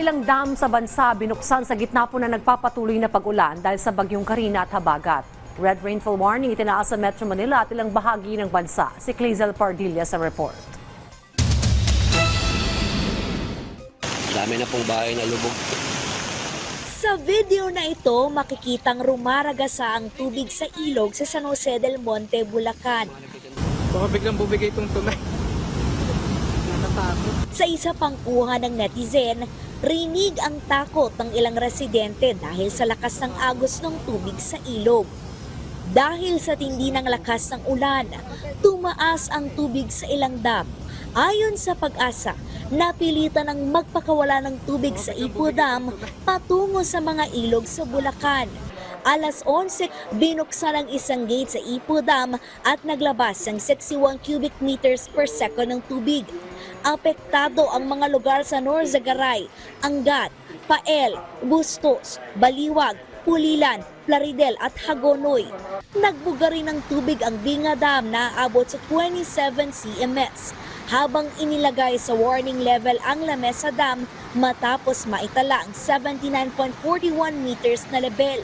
Nakailang dam sa bansa binuksan sa gitna po na nagpapatuloy na pag-ulan dahil sa bagyong Karina at Habagat. Red rainfall warning itinaas sa Metro Manila at ilang bahagi ng bansa. Si Clazel Pardilla sa report. Dami na pong bahay na lubog. Sa video na ito, makikitang rumaragasa ang tubig sa ilog sa San Jose del Monte, Bulacan. Baka biglang bubigay itong tulay. Nakatakot. Sa isa pang kuha ng netizen, rinig ang takot ng ilang residente dahil sa lakas ng agos ng tubig sa ilog. Dahil sa tindi ng lakas ng ulan, tumaas ang tubig sa ilang dam. Ayon sa pag-asa, napilitan ng magpakawala ng tubig sa Ipo Dam patungo sa mga ilog sa Bulacan. Alas 11, binuksan ang isang gate sa Ipo Dam at naglabas ng 61 cubic meters per second ng tubig. Apektado ang mga lugar sa Norzagaray, Angat, Pael, Bustos, Baliwag, Pulilan, Plaridel at Hagonoy. Nagbuga rin ng tubig ang Binga Dam na aabot sa 27 CMS habang inilagay sa warning level ang Lamesa Dam matapos maitala ang 79.41 meters na level.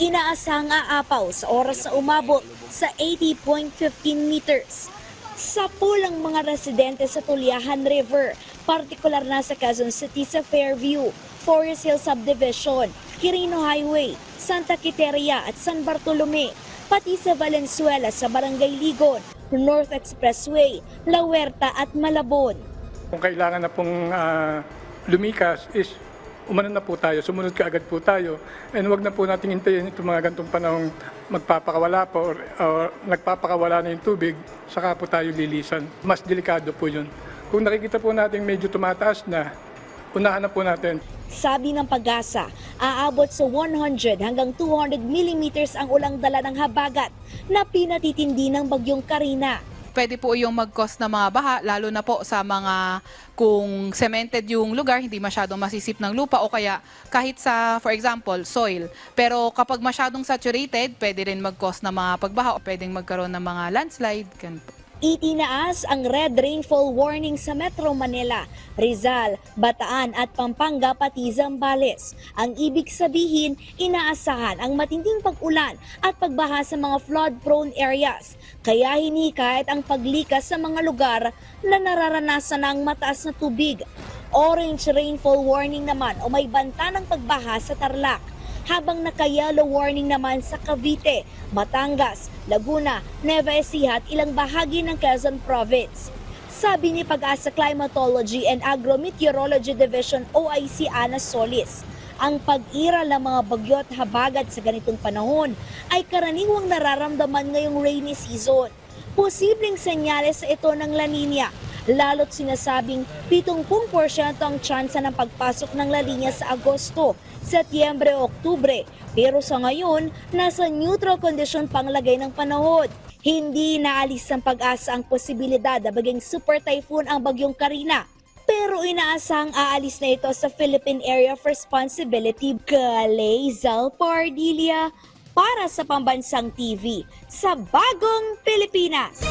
Inaasahang aapaw sa oras na umabot sa 80.15 meters. Sa pulang mga residente sa Tulyahan River, partikular na sa Quezon City sa Fairview, Forest Hill Subdivision, Quirino Highway, Santa Quiteria at San Bartolome, pati sa Valenzuela sa Barangay Ligon, North Expressway, La Huerta at Malabon. Kung kailangan na pong ah, lumikas is umano na po tayo, sumunod ka agad po tayo. And wag na po nating hintayin itong mga gantong panahong magpapakawala po or, or nagpapakawala na yung tubig, saka po tayo lilisan. Mas delikado po yun. Kung nakikita po natin medyo tumataas na, unahan na po natin. Sabi ng pag-asa, aabot sa 100 hanggang 200 millimeters ang ulang dala ng habagat na pinatitindi ng bagyong Karina. Pwede po yung mag-cause ng mga baha, lalo na po sa mga kung cemented yung lugar, hindi masyadong masisip ng lupa o kaya kahit sa, for example, soil. Pero kapag masyadong saturated, pwede rin mag-cause ng mga pagbaha o pwedeng magkaroon ng mga landslide. Ganun po. Itinaas ang red rainfall warning sa Metro Manila, Rizal, Bataan at Pampanga pati Zambales. Ang ibig sabihin, inaasahan ang matinding pag-ulan at pagbaha sa mga flood-prone areas. Kaya hinikayat ang paglikas sa mga lugar na nararanasan ng mataas na tubig. Orange rainfall warning naman o may banta ng pagbaha sa Tarlac habang naka-yellow warning naman sa Cavite, Batangas, Laguna, Nueva Ecija at ilang bahagi ng Quezon Province. Sabi ni Pag-asa Climatology and Agrometeorology Division OIC Ana Solis, ang pag-iral ng mga bagyo at habagat sa ganitong panahon ay karaniwang nararamdaman ngayong rainy season. Posibleng senyales sa ito ng La Nina lalo't sinasabing 70% ang tsansa ng pagpasok ng La Nina sa Agosto, Setyembre o Oktubre. Pero sa ngayon, nasa neutral condition pang lagay ng panahon. Hindi naalis ng pag-asa ang posibilidad na maging super typhoon ang bagyong Karina. Pero inaasahang aalis na ito sa Philippine Area of Responsibility, Calezal Pardilia, para sa Pambansang TV sa Bagong Pilipinas.